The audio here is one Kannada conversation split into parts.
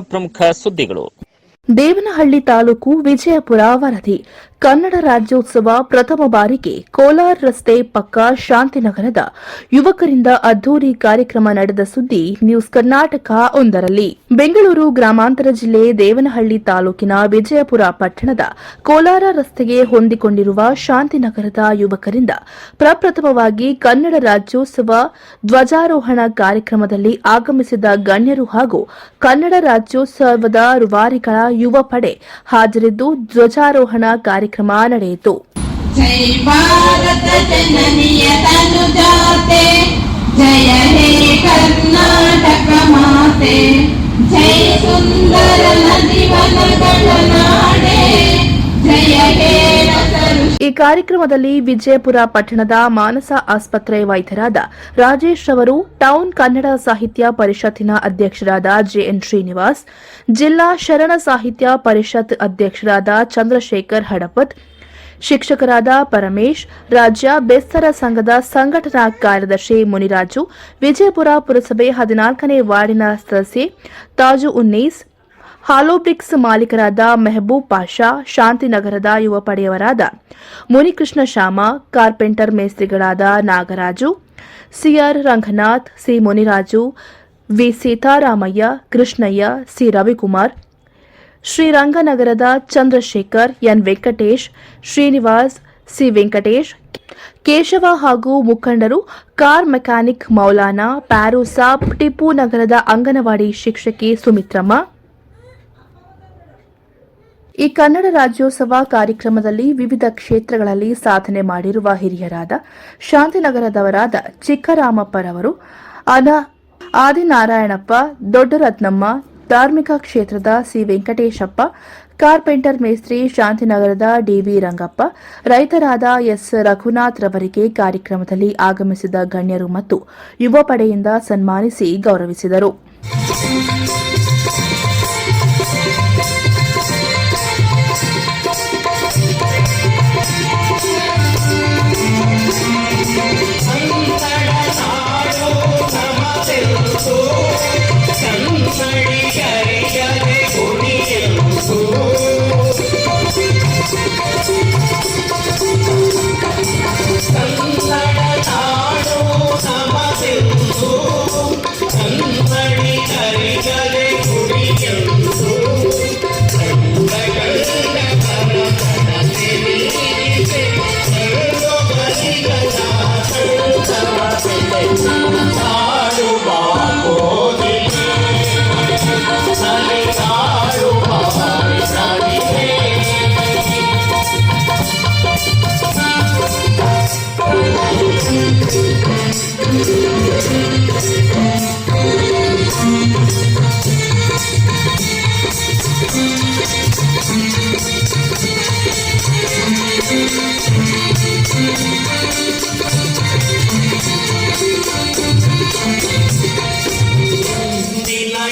ಪ್ರಮುಖ ಸುದ್ದಿಗಳು. ದೇವನಹಳ್ಳಿ ತಾಲೂಕು ವಿಜಯಪುರ ವರದಿ. ಕನ್ನಡ ರಾಜ್ಯೋತ್ಸವ ಪ್ರಥಮ ಬಾರಿಗೆ ಕೋಲಾರ ರಸ್ತೆ ಪಕ್ಕ ಶಾಂತಿನಗರದ ಯುವಕರಿಂದ ಅದ್ದೂರಿ ಕಾರ್ಯಕ್ರಮ ನಡೆದ ಸುದ್ದಿ ನ್ಯೂಸ್ ಕರ್ನಾಟಕ ಒಂದರಲ್ಲಿ. ಬೆಂಗಳೂರು ಗ್ರಾಮಾಂತರ ಜಿಲ್ಲೆ ದೇವನಹಳ್ಳಿ ತಾಲೂಕಿನ ವಿಜಯಪುರ ಪಟ್ಟಣದ ಕೋಲಾರ ರಸ್ತೆಗೆ ಹೊಂದಿಕೊಂಡಿರುವ ಶಾಂತಿನಗರದ ಯುವಕರಿಂದ ಪ್ರಪ್ರಥಮವಾಗಿ ಕನ್ನಡ ರಾಜ್ಯೋತ್ಸವ ಧ್ವಜಾರೋಹಣ ಕಾರ್ಯಕ್ರಮದಲ್ಲಿ ಆಗಮಿಸಿದ ಗಣ್ಯರು ಹಾಗೂ ಕನ್ನಡ ರಾಜ್ಯೋತ್ಸವದ ರುವಾರಿಗಳ ಯುವ ಪಡೆ ಹಾಜರಿದ್ದು ಧ್ವಜಾರೋಹಣ ಕಾರ್ಯಕ್ರಮ ಕಾರ್ಯಕ್ರಮ ನಡೆಯಿತು. ಭಾರತ ಜನನಿಯ ತನುಜಾತೆ. ಜಯ ಹೇ ಸುಂದರ ನಾಡ. ಕಾರ್ಯಕ್ರಮದಲ್ಲಿ ವಿಜಯಪುರ ಪಟ್ಟಣದ ಮಾನಸ ಆಸ್ಪತ್ರೆ ವೈದ್ಯರಾದ ರಾಜೇಶ್ ಅವರು ಟೌನ್ ಕನ್ನಡ ಸಾಹಿತ್ಯ ಪರಿಷತ್ತಿನ ಅಧ್ಯಕ್ಷರಾದ ಜೆಎನ್ ಶ್ರೀನಿವಾಸ್, ಜಿಲ್ಲಾ ಶರಣ ಸಾಹಿತ್ಯ ಪರಿಷತ್ ಅಧ್ಯಕ್ಷರಾದ ಚಂದ್ರಶೇಖರ್ ಹಡಪತ್, ಶಿಕ್ಷಕರಾದ ಪರಮೇಶ್, ರಾಜ್ಯ ಬೆಸ್ತರ ಸಂಘದ ಸಂಘಟನಾ ಕಾರ್ಯದರ್ಶಿ ಮುನಿರಾಜು, ವಿಜಯಪುರ ಪುರಸಭೆ ಹದಿನಾಲ್ಕನೇ ವಾರ್ಡಿನ ಸದಸ್ಯೆ ತಾಜು ಉನ್ನೀಸ್ ಹಾಲೋಬ್ರಿಕ್ಸ್ ಮಾಲೀಕರಾದ ಮೆಹಬೂಬ್ ಪಾಷಾ, ಶಾಂತಿನಗರದ ಯುವ ಪಡೆಯವರಾದ Munikrishna Shama carpenter ಮೇಸ್ತ್ರಿಗಳಾದ Nagaraju, CR Ranganath, C Muniraju, V Seetharamaiah, Krishnaiah, C Ravikumar, ಶ್ರೀರಂಗನಗರದ Chandrashekar, N Venkatesh, Srinivas, C Venkatesh, Keshava ಹಾಗೂ ಮುಖಂಡರು, ಕಾರ್ ಮೆಕ್ಯಾನಿಕ್ ಮೌಲಾನಾ ಪ್ಯಾರೋಸಾಬ್ ಟಿಪ್ಪು ನಗರದ ಅಂಗನವಾಡಿ ಶಿಕ್ಷಕಿ ಸುಮಿತ್ರಮ್ಮ ಈ ಕನ್ನಡ ರಾಜ್ಯೋತ್ಸವ ಕಾರ್ಯಕ್ರಮದಲ್ಲಿ ವಿವಿಧ ಕ್ಷೇತ್ರಗಳಲ್ಲಿ ಸಾಧನೆ ಮಾಡಿರುವ ಹಿರಿಯರಾದ ಶಾಂತಿನಗರದವರಾದ ಚಿಕ್ಕರಾಮಪ್ಪರವರು, ಅನ ಆದಿನಾರಾಯಣಪ್ಪ, ದೊಡ್ಡರತ್ನಮ್ಮ, ಧಾರ್ಮಿಕ ಕ್ಷೇತ್ರದ ಸಿ ವೆಂಕಟೇಶಪ್ಪ, ಕಾರ್ಪೆಂಟರ್ ಮೇಸ್ತ್ರಿ ಶಾಂತಿನಗರದ ಡಿವಿ ರಂಗಪ್ಪ, ರೈತರಾದ ಎಸ್ ರಘುನಾಥ್ ರವರಿಗೆ ಕಾರ್ಯಕ್ರಮದಲ್ಲಿ ಆಗಮಿಸಿದ ಗಣ್ಯರು ಮತ್ತು ಯುವ ಪಡೆಯಿಂದ ಸನ್ಮಾನಿಸಿ ಗೌರವಿಸಿದರು. Oh.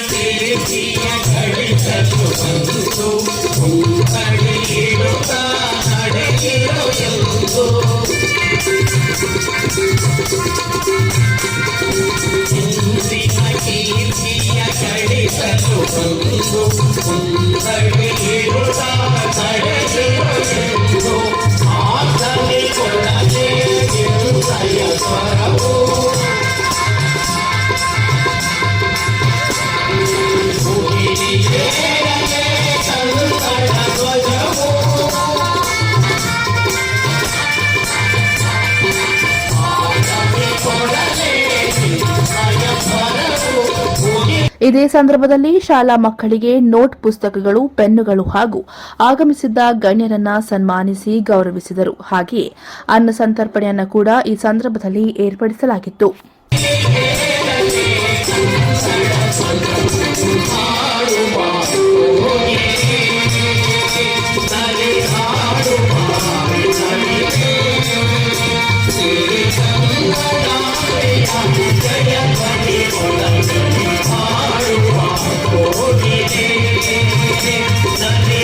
ತೆರೆಸಿಯ ಘಳಿಸಲು ಬಂದು ನಡೆಯಿರುತ್ತ ನಡೆಯಿರೋ ಎಂದು ಹಿಂದಿನ ಕೀರ್ತಿಯ ಘಳಿಸಲು ಇದೇ ಸಂದರ್ಭದಲ್ಲಿ ಶಾಲಾ ಮಕ್ಕಳಿಗೆ ನೋಟ್ ಪುಸ್ತಕಗಳು, ಪೆನ್ನುಗಳು ಹಾಗೂ ಆಗಮಿಸಿದ್ದ ಗಣ್ಯರನ್ನ ಸನ್ಮಾನಿಸಿ ಗೌರವಿಸಿದರು. ಹಾಗೆಯೇ ಅನ್ನ ಸಂತರ್ಪಣೆಯನ್ನು ಕೂಡ ಈ ಸಂದರ್ಭದಲ್ಲಿ ಏರ್ಪಡಿಸಲಾಗಿತ್ತು. Sunday, Sunday.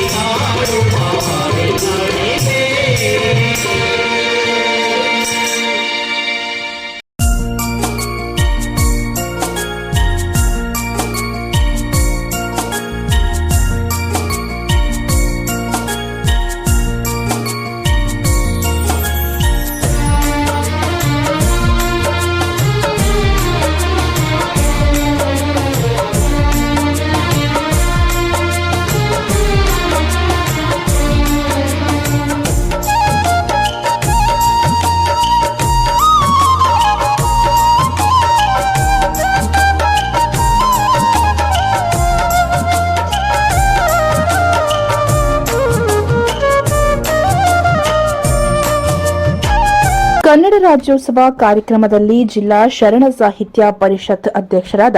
ರಾಜ್ಯೋತ್ಸವ ಕಾರ್ಯಕ್ರಮದಲ್ಲಿ ಜಿಲ್ಲಾ ಶರಣ ಸಾಹಿತ್ಯ ಪರಿಷತ್ ಅಧ್ಯಕ್ಷರಾದ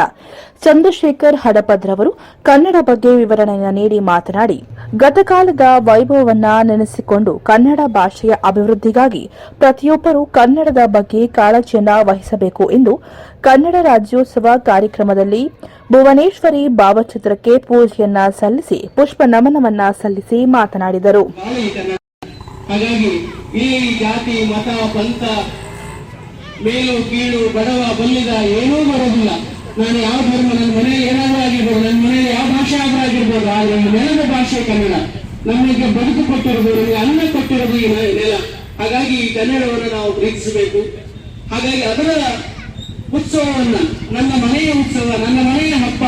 ಚಂದ್ರಶೇಖರ್ ಹಡಪದ್ರವರು ಕನ್ನಡ ಬಗ್ಗೆ ವಿವರಣೆಯನ್ನು ನೀಡಿ ಮಾತನಾಡಿ, ಗತಕಾಲದ ವೈಭವವನ್ನು ನೆನೆಸಿಕೊಂಡು ಕನ್ನಡ ಭಾಷೆಯ ಅಭಿವೃದ್ಧಿಗಾಗಿ ಪ್ರತಿಯೊಬ್ಬರೂ ಕನ್ನಡದ ಬಗ್ಗೆ ಕಾಳಜಿಯನ್ನು ವಹಿಸಬೇಕು ಎಂದು ಕನ್ನಡ ರಾಜ್ಯೋತ್ಸವ ಕಾರ್ಯಕ್ರಮದಲ್ಲಿ ಭುವನೇಶ್ವರಿ ಭಾವಚಿತ್ರಕ್ಕೆ ಪೂಜೆಯನ್ನ ಸಲ್ಲಿಸಿ ಪುಷ್ಪ ನಮನವನ್ನ ಸಲ್ಲಿಸಿ ಮಾತನಾಡಿದರು. ಕನ್ನಡ ಹಾಗಾಗಿ ಈ ಜಾತಿ, ಮತ, ಪಂಥ, ಮೇಲು, ಕೀಳು, ಬಡವ ಬಲ್ಲಿದ ಏನೂ ಬರೋದಿಲ್ಲ ನಾನು ಯಾವ ಧರ್ಮ, ನನ್ನ ಮನೆಯಲ್ಲಿ ಏನಾದರೂ ಆಗಿರ್ಬೋದು, ನನ್ನ ಮನೆಯಲ್ಲಿ ಯಾವ ಭಾಷೆ ಆದರೂ ಆಗಿರ್ಬೋದು, ಆದ್ರೆ ನನ್ನ ನೆಲದ ಭಾಷೆ ಕನ್ನಡ. ನಮಗೆ ಬದುಕು ಕೊಟ್ಟಿರೋದು ನಮಗೆ ಅನ್ನ ಕೊಟ್ಟಿರೋದು ಈ ನೆಲ. ಹಾಗಾಗಿ ಈ ಕನ್ನಡವನ್ನು ನಾವು ಪ್ರೀತಿಸಬೇಕು. ಹಾಗಾಗಿ ಅದರ ಉತ್ಸವವನ್ನ, ನನ್ನ ಮನೆಯ ಉತ್ಸವ, ನನ್ನ ಮನೆಯ ಹಬ್ಬ,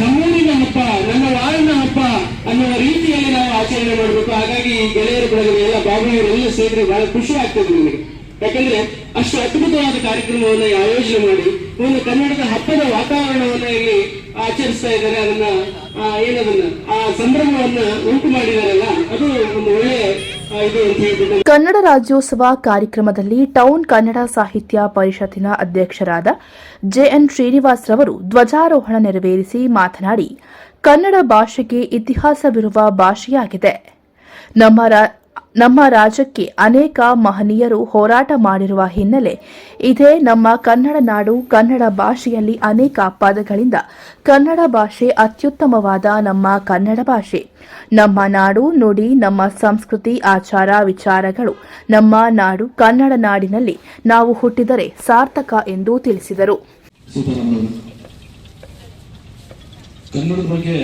ನಮ್ಮೂರಿನ ಹಬ್ಬ ನನ್ನ ವಾರಿನ ಹಬ್ಬ ಅನ್ನುವ ರೀತಿಯಲ್ಲಿ ನಾವು ಆಚರಣೆ ಮಾಡಬೇಕು. ಹಾಗಾಗಿ ಈ ಗೆಳೆಯರು ಬೆಳಗ್ಗೆ ಎಲ್ಲ ಭಾಗವಹಿಸರೆಲ್ಲ ಸೇರಿದ್ರೆ ಬಹಳ ಖುಷಿ ಆಗ್ತದೆ ನನಗೆ ಯಾಕಂದ್ರೆ ಅಷ್ಟು ಅದ್ಭುತವಾದ ಕಾರ್ಯಕ್ರಮವನ್ನು ಆಯೋಜನೆ ಮಾಡಿ ಒಂದು ಕನ್ನಡದ ಹಬ್ಬದ ವಾತಾವರಣವನ್ನ ಇಲ್ಲಿ ಆಚರಿಸ್ತಾ ಇದ್ದಾರೆ. ಅದನ್ನ ಏನದನ್ನ, ಆ ಸಂಭ್ರಮವನ್ನ ಉಂಟು ಮಾಡಿದಾರಲ್ಲ, ಅದು ಒಂದು ಹೇಳ್ಬಿಟ್ಟು ಕನ್ನಡ ರಾಜ್ಯೋತ್ಸವ ಕಾರ್ಯಕ್ರಮದಲ್ಲಿ ಟೌನ್ ಕನ್ನಡ ಸಾಹಿತ್ಯ ಪರಿಷತ್ತಿನ ಅಧ್ಯಕ್ಷರಾದ ಜೆಎನ್ ಶ್ರೀನಿವಾಸ್ ರವರು ಧ್ವಜಾರೋಹಣ ನೆರವೇರಿಸಿ ಮಾತನಾಡಿ ಕನ್ನಡ ಭಾಷೆಗೆ ಇತಿಹಾಸವಿರುವ ಭಾಷೆಯಾಗಿದೆ. ನಮ್ಮ ನಮ್ಮ ರಾಜ್ಯಕ್ಕೆ ಅನೇಕ ಮಹನೀಯರು ಹೋರಾಟ ಮಾಡಿರುವ ಹಿನ್ನೆಲೆ ಇದೇ ನಮ್ಮ ಕನ್ನಡ ನಾಡು, ಕನ್ನಡ ಭಾಷೆಯಲ್ಲಿ ಅನೇಕ ಪದಗಳಿಂದ ಕನ್ನಡ ಭಾಷೆ ಅತ್ಯುತ್ತಮವಾದ ನಮ್ಮ ಕನ್ನಡ ಭಾಷೆ. ನಮ್ಮ ನಾಡು, ನುಡಿ, ನಮ್ಮ ಸಂಸ್ಕೃತಿ, ಆಚಾರ, ವಿಚಾರಗಳು ನಮ್ಮ ನಾಡು, ಕನ್ನಡ ನಾಡಿನಲ್ಲಿ ನಾವು ಹುಟ್ಟಿದರೆ ಸಾರ್ಥಕ ಎಂದು ತಿಳಿಸಿದರು. ಕನ್ನಡದ ಬಗ್ಗೆ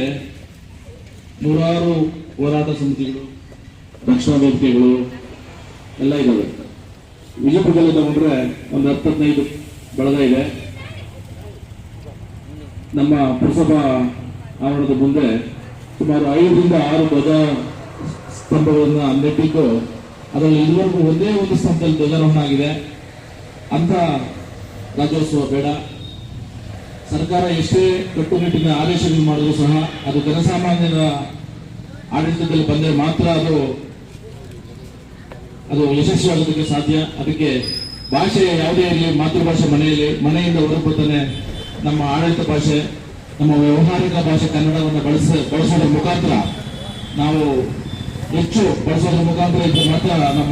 ನೂರಾರು ಹೋರಾಟ ಸಮಿತಿಗಳು, ರಕ್ಷಣಾ ವೇದಿಕೆಗಳು ಎಲ್ಲ ಇದ್ದಾವೆ ವಿಜಯಪುರದಲ್ಲಿ ತಗೊಂಡ್ರೆ ಒಂದು ಹತ್ತದೈದು ಬಳಗ ಇದೆ. ನಮ್ಮ ಪುರಸಭಾ ಆವರಣದ ಮುಂದೆ ಸುಮಾರು ಐದರಿಂದ ಆರು ಧ್ವಜ ಸ್ತಂಭಗಳನ್ನು ನೆಟ್ಟಿದ್ದು, ಅದರಲ್ಲಿ ಇದುವರೆಗೂ ಒಂದೇ ಒಂದು ಸ್ತಂಭದಲ್ಲಿ ಧ್ವಜಾರೋಹಣ ಆಗಿದೆ. ಅಂತ ರಾಜ್ಯೋತ್ಸವ ಬೇಡ. ಸರ್ಕಾರ ಎಷ್ಟೇ ಕಟ್ಟುನಿಟ್ಟಿನ ಆದೇಶಗಳು ಮಾಡಿದ್ರು ಸಹ ಅದು ಜನಸಾಮಾನ್ಯರ ಆಡಳಿತದಲ್ಲಿ ಬಂದರೆ ಮಾತ್ರ ಅದು ಅದು ಯಶಸ್ವಿಯಾಗೋದಕ್ಕೆ ಸಾಧ್ಯ. ಅದಕ್ಕೆ ಭಾಷೆ ಯಾವುದೇ ಇರಲಿ, ಮಾತೃಭಾಷೆ ಮನೆಯಲ್ಲಿ, ಮನೆಯಿಂದ ಹೊರಬರ್ತಾನೆ ನಮ್ಮ ಆಡಳಿತ ಭಾಷೆ, ನಮ್ಮ ವ್ಯವಹಾರಿಕ ಭಾಷೆ ಕನ್ನಡವನ್ನು ಬಳಸ, ಬಳಸೋದ್ರ ಮುಖಾಂತರ ನಾವು ಹೆಚ್ಚು ಬಳಸೋದ್ರ ಮುಖಾಂತರ ಇದ್ದರೆ ಮಾತ್ರ ನಮ್ಮ